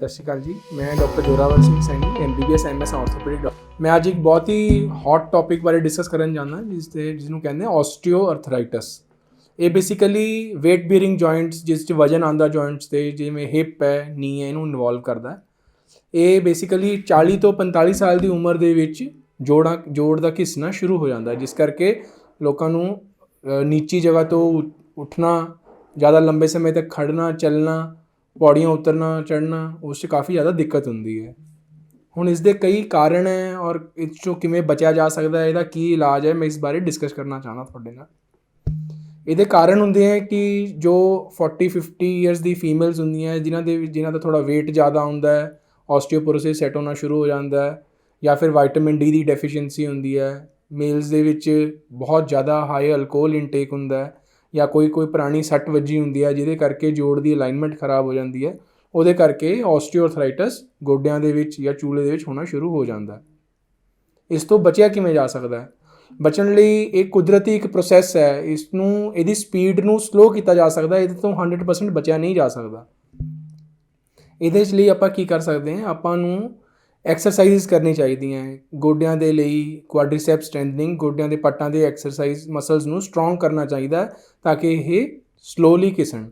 ਸਤਿ ਸ਼੍ਰੀ ਅਕਾਲ ਜੀ, ਮੈਂ doctor Zorawar Singh Saini MBBS MS orthopaedic doctor. ਮੈਂ ਅੱਜ ਇੱਕ ਬਹੁਤ ਹੀ ਹੌਟ ਟੌਪਿਕ ਬਾਰੇ ਡਿਸਕਸ ਕਰਨ ਜਾਣਾ, ਜਿਸ ਤੇ ਜਿਸ ਨੂੰ ਕਹਿੰਦੇ ਆ ਆਸਟੀਓਆਰਥਰਾਈਟਸ ਇਹ ਬੇਸਿਕਲੀ weight bearing joints, ਜਿਸ 'ਚ ਵਜਨ ਆਂਦਾ ਜੁਆਇੰਟਸ ਤੇ, ਜਿਵੇਂ ਹਿਪ ਹੈ ਨੀ ਹੈ, ਇਹਨੂੰ ਇਨਵੋਲਵ ਕਰਦਾ ਇਹ ਬੇਸਿਕਲੀ 40 ਤੋਂ 45 ਸਾਲ ਦੀ ਉਮਰ ਦੇ ਵਿੱਚ ਜੋੜਾਂ, ਜੋੜ ਦਾ ਘਿਸਣਾ ਸ਼ੁਰੂ ਹੋ ਜਾਂਦਾ ਜਿਸ ਕਰਕੇ ਲੋਕਾਂ ਨੂੰ ਨੀਚੀ ਜਗ੍ਹਾ ਤੋਂ ਉ- ਉੱਠਣਾ, ਜ਼ਿਆਦਾ ਲੰਬੇ ਸਮੇਂ ਤੱਕ ਖੜਨਾ ਚੱਲਣਾ ਪੌੜੀਆਂ ਉਤਰਨਾ ਚੜ੍ਹਨਾ ਉਸ 'ਚ ਕਾਫੀ ਜ਼ਿਆਦਾ ਦਿੱਕਤ ਹੁੰਦੀ ਹੈ। ਹੁਣ ਇਸ ਦੇ ਕਈ ਕਾਰਨ ਹੈ ਔਰ ਇਸ 'ਚੋਂ ਕਿਵੇਂ ਬਚਿਆ ਜਾ ਸਕਦਾ ਹੈ ਇਹਦਾ ਕੀ ਇਲਾਜ ਹੈ ਮੈਂ ਇਸ ਬਾਰੇ ਡਿਸਕਸ ਕਰਨਾ ਚਾਹੁੰਦਾ ਤੁਹਾਡੇ ਨਾਲ। ਇਹਦੇ ਕਾਰਨ ਹੁੰਦੇ ਹੈ ਕਿ ਜੋ 40 50 ਇਅਰਸ ਦੀ ਫੀਮੇਲਸ ਹੁੰਦੀਆਂ ਹੈ, ਜਿਨ੍ਹਾਂ ਦੇ ਜਿਨ੍ਹਾਂ ਦਾ ਥੋੜਾ weight ਜ਼ਿਆਦਾ ਹੁੰਦਾ ਹੈ ਆਸਟੀਓਪੋਰੋਸਿਸ ਸੈੱਟ ਹੋਣਾ ਸ਼ੁਰੂ ਹੋ ਜਾਂਦਾ ਹੈ ਜਾਂ ਫਿਰ ਵਿਟਾਮਿਨ ਡੀ ਦੀ ਡੈਫੀਸ਼ੀਐਂਸੀ ਹੁੰਦੀ ਹੈ ਮੇਲਸ ਦੇ ਵਿੱਚ ਬਹੁਤ ਜ਼ਿਆਦਾ ਹਾਈ ਅਲਕੋਹਲ ਇਨਟੇਕ ਹੁੰਦਾ ਹੈ ਜਾਂ ਕੋਈ ਕੋਈ ਪੁਰਾਣੀ ਸੱਟ ਵੱਜੀ ਹੁੰਦੀ ਹੈ ਜਿਹਦੇ ਕਰਕੇ ਜੋੜ ਦੀ ਅਲਾਈਨਮੈਂਟ ਖਰਾਬ ਹੋ ਜਾਂਦੀ ਹੈ, ਉਹਦੇ ਕਰਕੇ ਆਸਟੀਓਆਰਥਰਾਈਟਸ ਗੋਡਿਆਂ ਦੇ ਵਿੱਚ ਜਾਂ ਚੂਲੇ ਦੇ ਵਿੱਚ ਹੋਣਾ ਸ਼ੁਰੂ ਹੋ ਜਾਂਦਾ ਹੈ। ਇਸ ਤੋਂ ਬਚਿਆ ਕਿਵੇਂ ਜਾ ਸਕਦਾ ਹੈ? ਬਚਣ ਲਈ ਇਹ ਕੁਦਰਤੀ ਇੱਕ ਪ੍ਰੋਸੈਸ ਹੈ ਇਸ ਨੂੰ ਇਹਦੀ ਸਪੀਡ ਨੂੰ ਸਲੋ ਕੀਤਾ ਜਾ ਸਕਦਾ ਇਹਦੇ ਤੋਂ 100% ਬਚਿਆ ਨਹੀਂ ਜਾ ਸਕਦਾ। ਇਹਦੇ ਲਈ ਆਪਾਂ ਕੀ ਕਰ ਸਕਦੇ ਹਾਂ? ਆਪਾਂ ਨੂੰ ਐਕਸਰਸਾਈਜ਼ ਕਰਨੀ ਚਾਹੀਦੀਆਂ ਹੈ। ਗੋਡਿਆਂ ਦੇ ਲਈ ਕੁਆਡਰੀਸੈਪ ਸਟ੍ਰੈਂਥਨਿੰਗ ਗੋਡਿਆਂ ਦੇ ਪੱਟਾਂ ਦੇ ਐਕਸਰਸਾਈਜ਼ ਮਸਲਸ ਨੂੰ ਸਟਰੋਂਗ ਕਰਨਾ ਚਾਹੀਦਾ ਤਾਂ ਕਿ ਇਹ ਸਲੋਲੀ ਘਿਸਣ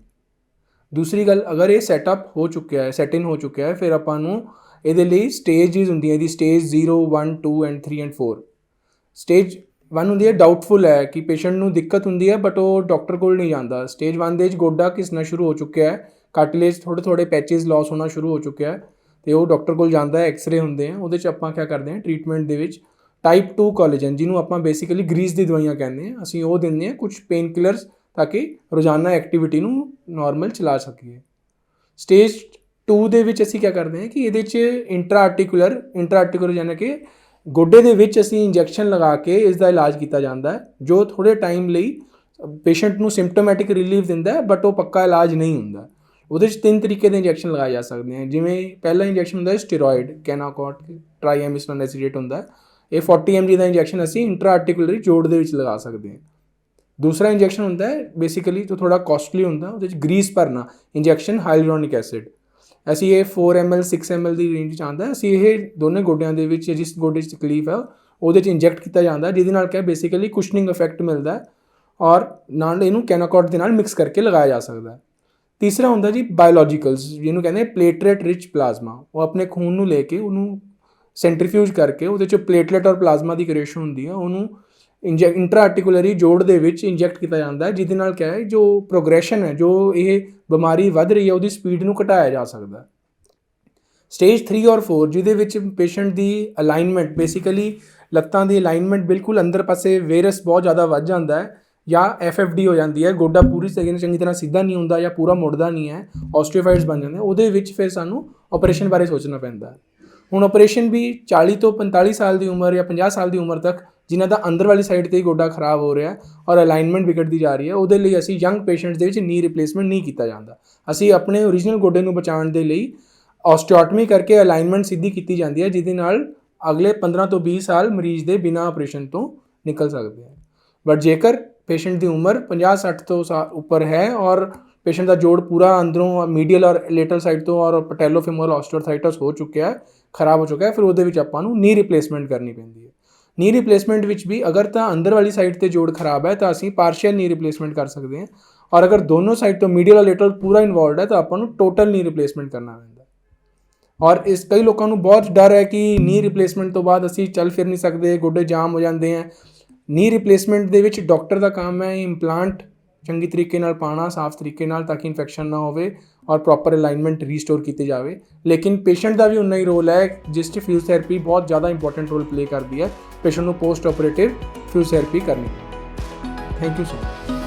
ਦੂਸਰੀ ਗੱਲ, ਅਗਰ ਇਹ ਸੈਟਅਪ ਹੋ ਚੁੱਕਿਆ ਹੈ ਸੈਟ ਇਨ ਹੋ ਚੁੱਕਿਆ ਹੈ, ਫਿਰ ਆਪਾਂ ਨੂੰ ਇਹਦੇ ਲਈ ਸਟੇਜਸ ਹੁੰਦੀਆਂ ਇਹਦੀ ਸਟੇਜ 0 1 2 ਐਂਡ 3 ਐਂਡ 4 ਸਟੇਜ 1 ਹੁੰਦੀ ਹੈ ਡਾਊਟਫੁਲ ਹੈ ਕਿ ਪੇਸ਼ੈਂਟ ਨੂੰ ਦਿੱਕਤ ਹੁੰਦੀ ਹੈ ਬਟ ਉਹ ਡਾਕਟਰ ਕੋਲ ਨਹੀਂ ਜਾਂਦਾ। ਸਟੇਜ 1 ਦੇ ਵਿੱਚ ਗੋਡਾ ਘਿਸਣਾ ਸ਼ੁਰੂ ਹੋ ਚੁੱਕਿਆ ਹੈ ਕਾਰਟਿਲੇਜ ਥੋੜੇ ਥੋੜੇ ਪੈਚਸ ਲਾਸ ਹੋਣਾ ਸ਼ੁਰੂ ਹੋ ਚੁੱਕਿਆ ਹੈ। ਤੇ ਉਹ ਡਾਕਟਰ ਕੋਲ ਜਾਂਦਾ ਹੈ ਐਕਸ-ਰੇ ਹੁੰਦੇ ਆ, ਉਹਦੇ ਚ ਆਪਾਂ ਕੀ ਕਰਦੇ ਹਾਂ ਟ੍ਰੀਟਮੈਂਟ ਦੇ ਵਿੱਚ ਟਾਈਪ 2 ਕੋਲੇਜਨ ਜਿਹਨੂੰ ਆਪਾਂ ਬੇਸਿਕਲੀ ਗਰੀਸ ਦੀ ਦਵਾਈਆਂ ਕਹਿੰਦੇ ਆ ਅਸੀਂ ਉਹ ਦਿੰਦੇ ਆ ਕੁਝ ਪੇਨ ਕਿਲਰਸ ਤਾਂ ਕਿ ਰੋਜ਼ਾਨਾ ਐਕਟੀਵਿਟੀ ਨੂੰ ਨਾਰਮਲ ਚਲਾ ਸਕੀਏ। ਸਟੇਜ 2 ਦੇ ਵਿੱਚ ਅਸੀਂ ਕੀ ਕਰਦੇ ਹਾਂ ਕਿ ਇਹਦੇ 'ਚ ਇੰਟਰਾ ਆਰਟੀਕੂਲਰ ਇੰਟਰਾ ਆਰਟੀਕੂਲਰ ਯਾਨੀ ਕਿ ਗੋਡੇ ਦੇ ਵਿੱਚ ਅਸੀਂ ਇੰਜੈਕਸ਼ਨ ਲਗਾ ਕੇ ਇਸ ਦਾ ਇਲਾਜ ਕੀਤਾ ਜਾਂਦਾ ਹੈ, ਜੋ ਥੋੜੇ ਟਾਈਮ ਲਈ ਪੇਸ਼ੈਂਟ ਨੂੰ ਸਿੰਪਟੋਮੈਟਿਕ ਰਿਲੀਫ ਦਿੰਦਾ ਹੈ ਬਟ ਉਹ ਪੱਕਾ ਇਲਾਜ ਨਹੀਂ ਹੁੰਦਾ। ਉਹਦੇ 'ਚ ਤਿੰਨ ਤਰੀਕੇ ਦੇ ਇੰਜੈਕਸ਼ਨ ਲਗਾਏ ਜਾ ਸਕਦੇ ਹਨ ਜਿਵੇਂ ਪਹਿਲਾ ਇੰਜੈਕਸ਼ਨ ਹੁੰਦਾ ਹੈ ਸਟੀਰੋਇਡ ਕੈਨਾਕੋਟ ਟ੍ਰਾਈਐਮਿਸਟਨ ਐਸੀਡੇਟ ਹੁੰਦਾ ਹੈ। ਇਹ 40 mg ਦਾ ਇੰਜੈਕਸ਼ਨ ਅਸੀਂ ਇੰਟਰਾ ਆਰਟੀਕੂਲਰੀ ਜੋੜ ਦੇ ਵਿੱਚ ਲਗਾ ਸਕਦੇ ਹਾਂ। ਦੂਸਰਾ ਇੰਜੈਕਸ਼ਨ ਹੁੰਦਾ ਹੈ ਬੇਸਿਕਲੀ ਜੋ ਥੋੜਾ ਕਾਸਟਲੀ ਹੁੰਦਾ ਉਹਦੇ 'ਚ ਗਰੀਸ ਭਰਨਾ ਇੰਜੈਕਸ਼ਨ ਹਾਈਲੂਰੋਨਿਕ ਐਸਿਡ ਅਸੀਂ ਇਹ 4 ml 6 ml ਦੀ ਰੇਂਜ 'ਚ ਆਉਂਦਾ ਅਸੀਂ ਇਹ ਦੋਨੇ ਗੋਡਿਆਂ ਦੇ ਵਿੱਚ, ਜਿਸ ਗੋਡੇ 'ਚ ਤਕਲੀਫ ਹੈ, ਉਹਦੇ 'ਚ ਇੰਜੈਕਟ ਕੀਤਾ ਜਾਂਦਾ ਜਿਹਦੇ ਨਾਲ ਕਿ ਬੇਸਿਕਲੀ ਕੁਸ਼ਨਿੰਗ ਇਫੈਕਟ ਮਿਲਦਾ ਹੈ। ਔਰ ਨਾਲ ਇਹਨੂੰ ਕੈਨਾਕੋਟ ਦੇ ਨਾਲ ਮਿਕਸ ਕਰਕੇ ਲਗਾਇਆ ਜਾ ਸਕਦਾ ਹੈ। ਤੀਸਰਾ ਹੁੰਦਾ ਜੀ ਬਾਇਓਲੋਜੀਕਲਸ ਜਿਹਨੂੰ ਕਹਿੰਦੇ ਪਲੇਟਲੇਟ ਰਿਚ ਪਲਾਜ਼ਮਾ ਉਹ ਆਪਣੇ ਖੂਨ ਨੂੰ ਲੈ ਕੇ, ਉਹਨੂੰ ਸੈਂਟਰੀਫਿਊਜ ਕਰਕੇ, ਉਹਦੇ 'ਚ ਪਲੇਟਲੇਟ ਔਰ ਪਲਾਜ਼ਮਾ ਦੀ ਕ੍ਰੀਏਸ਼ਨ ਹੁੰਦੀ ਹੈ ਉਹਨੂੰ ਇੰਜੈਕ ਇੰਟਰਾ ਆਰਟੀਕੂਲਰੀ ਜੋੜ ਦੇ ਵਿੱਚ ਇੰਜੈਕਟ ਕੀਤਾ ਜਾਂਦਾ ਹੈ, ਜਿਹਦੇ ਨਾਲ ਕਿਆ ਹੈ, ਜੋ ਪ੍ਰੋਗਰੈਸ਼ਨ ਹੈ, ਜੋ ਇਹ ਬਿਮਾਰੀ ਵੱਧ ਰਹੀ ਹੈ, ਉਹਦੀ ਸਪੀਡ ਨੂੰ ਘਟਾਇਆ ਜਾ ਸਕਦਾ ਹੈ। ਸਟੇਜ 3 ਔਰ 4 ਜਿਹਦੇ ਵਿੱਚ ਪੇਸ਼ੈਂਟ ਦੀ ਅਲਾਈਨਮੈਂਟ ਬੇਸਿਕਲੀ ਲੱਤਾਂ ਦੀ ਅਲਾਈਨਮੈਂਟ ਬਿਲਕੁਲ ਅੰਦਰ ਪਾਸੇ ਵੇਰਸ ਬਹੁਤ ਜ਼ਿਆਦਾ ਵੱਧ ਜਾਂਦਾ ਹੈ ਜਾਂ ਐਫਐਫਡੀ ਹੋ ਜਾਂਦੀ ਹੈ, ਗੋਡਾ ਪੂਰੀ ਤਰੀਕੇ ਨਾਲ ਚੰਗੀ ਤਰ੍ਹਾਂ ਸਿੱਧਾ ਨਹੀਂ ਹੁੰਦਾ ਜਾਂ ਪੂਰਾ ਮੁੜਦਾ ਨਹੀਂ ਹੈ ਆਸਟੀਓਫਾਈਟਸ ਬਣ ਜਾਂਦੇ ਉਹਦੇ ਵਿੱਚ ਫਿਰ ਸਾਨੂੰ ਆਪਰੇਸ਼ਨ ਬਾਰੇ ਸੋਚਣਾ ਪੈਂਦਾ ਹੁਣ ਆਪਰੇਸ਼ਨ ਵੀ 40 ਤੋਂ 45 ਸਾਲ ਦੀ ਉਮਰ ਜਾਂ 50 ਸਾਲ ਦੀ ਉਮਰ ਤੱਕ ਜਿਨ੍ਹਾਂ ਦਾ ਅੰਦਰ ਵਾਲੀ ਸਾਈਡ ਤੇ ਹੀ ਗੋਡਾ ਖਰਾਬ ਹੋ ਰਿਹਾ ਔਰ ਅਲਾਈਨਮੈਂਟ ਵਿਗੜਦੀ ਜਾ ਰਹੀ ਹੈ, ਉਹਦੇ ਲਈ ਅਸੀਂ ਯੰਗ ਪੇਸ਼ੈਂਟਸ ਦੇ ਵਿੱਚ ਨੀ ਰਿਪਲੇਸਮੈਂਟ ਨਹੀਂ ਕੀਤਾ ਜਾਂਦਾ। ਅਸੀਂ ਆਪਣੇ ਓਰੀਜਨਲ ਗੋਡੇ ਨੂੰ ਬਚਾਉਣ ਦੇ ਲਈ ਆਸਟੀਓਟਮੀ ਕਰਕੇ ਅਲਾਈਨਮੈਂਟ ਸਿੱਧੀ ਕੀਤੀ ਜਾਂਦੀ ਹੈ, ਜਿਹਦੇ ਨਾਲ ਅਗਲੇ 15 ਤੋਂ 20 ਸਾਲ ਮਰੀਜ਼ ਦੇ ਬਿਨਾਂ ਆਪਰੇਸ਼ਨ ਤੋਂ ਨਿਕਲ ਸਕਦੇ ਹਨ ਬਟ ਜੇਕਰ ਪੇਸ਼ੈਂਟ ਦੀ ਉਮਰ 50 60 ਤੋਂ ਸਾ- ਉੱਪਰ ਹੈ ਔਰ ਪੇਸ਼ੈਂਟ ਦਾ ਜੋੜ ਪੂਰਾ ਅੰਦਰੋਂ ਮੀਡੀਅਲ ਔਰ ਲੇਟਰਲ ਸਾਈਡ ਤੋਂ ਔਰ ਪੈਟੈਲੋਫੀਮੋਰਲ ਆਸਟੀਓਆਰਥਾਈਟਸ ਹੋ ਚੁੱਕਿਆ ਹੈ, ਖਰਾਬ ਹੋ ਚੁੱਕਾ ਹੈ, ਫਿਰ ਉਹਦੇ ਵਿੱਚ ਆਪਾਂ ਨੂੰ ਨੀ ਰਿਪਲੇਸਮੈਂਟ ਕਰਨੀ ਪੈਂਦੀ ਹੈ। ਨੀ ਰਿਪਲੇਸਮੈਂਟ ਵਿੱਚ ਵੀ ਅਗਰ ਤਾਂ ਅੰਦਰ ਵਾਲੀ ਸਾਈਡ ਤੇ ਜੋੜ ਖਰਾਬ ਹੈ ਤਾਂ ਅਸੀਂ ਪਾਰਸ਼ੀਅਲ ਨੀ ਰਿਪਲੇਸਮੈਂਟ ਕਰ ਸਕਦੇ ਹਾਂ ਔਰ ਅਗਰ ਦੋਨੋਂ ਸਾਈਡ ਤੋਂ ਮੀਡੀਅਲ ਔਰ ਲੇਟਰਲ ਪੂਰਾ ਇਨਵੋਲਡ ਹੈ ਤਾਂ ਆਪਾਂ ਨੂੰ ਟੋਟਲ ਨੀ ਰਿਪਲੇਸਮੈਂਟ ਕਰਨਾ ਪੈਂਦਾ ਔਰ ਇਸ ਕਈ ਲੋਕਾਂ ਨੂੰ ਬਹੁਤ ਡਰ ਹੈ ਕਿ ਨੀ ਰਿਪਲੇਸਮੈਂਟ ਤੋਂ ਬਾਅਦ ਅਸੀਂ ਚੱਲ ਫਿਰ ਨਹੀਂ ਸਕਦੇ, ਗੋਡੇ ਜਾਮ ਹੋ ਜਾਂਦੇ ਹੈ ਨੀ ਰਿਪਲੇਸਮੈਂਟ ਦੇ ਵਿੱਚ ਡਾਕਟਰ ਦਾ ਕੰਮ ਹੈ ਇੰਪਲਾਂਟ ਚੰਗੀ ਤਰੀਕੇ ਨਾਲ ਪਾਣਾ ਸਾਫ਼ ਤਰੀਕੇ ਨਾਲ ਤਾਂ ਕਿ ਇਨਫੈਕਸ਼ਨ ਨਾ ਹੋਵੇ ਔਰ ਪ੍ਰੋਪਰ ਅਲਾਈਨਮੈਂਟ ਰੀਸਟੋਰ ਕੀਤੀ ਜਾਵੇ। ਲੇਕਿਨ ਪੇਸ਼ੈਂਟ ਦਾ ਵੀ ਉਨਾ ਹੀ ਰੋਲ ਹੈ, ਜਿਸ 'ਚ ਫਿਜ਼ੀਓਥੈਰੇਪੀ ਬਹੁਤ ਜ਼ਿਆਦਾ ਇੰਪੋਰਟੈਂਟ ਰੋਲ ਪਲੇ ਕਰਦੀ ਹੈ। ਪੇਸ਼ੈਂਟ ਨੂੰ ਪੋਸਟ ਆਪਰੇਟਿਵ ਫਿਜ਼ੀਓਥੈਰੇਪੀ ਕਰਨੀ। Thank you so much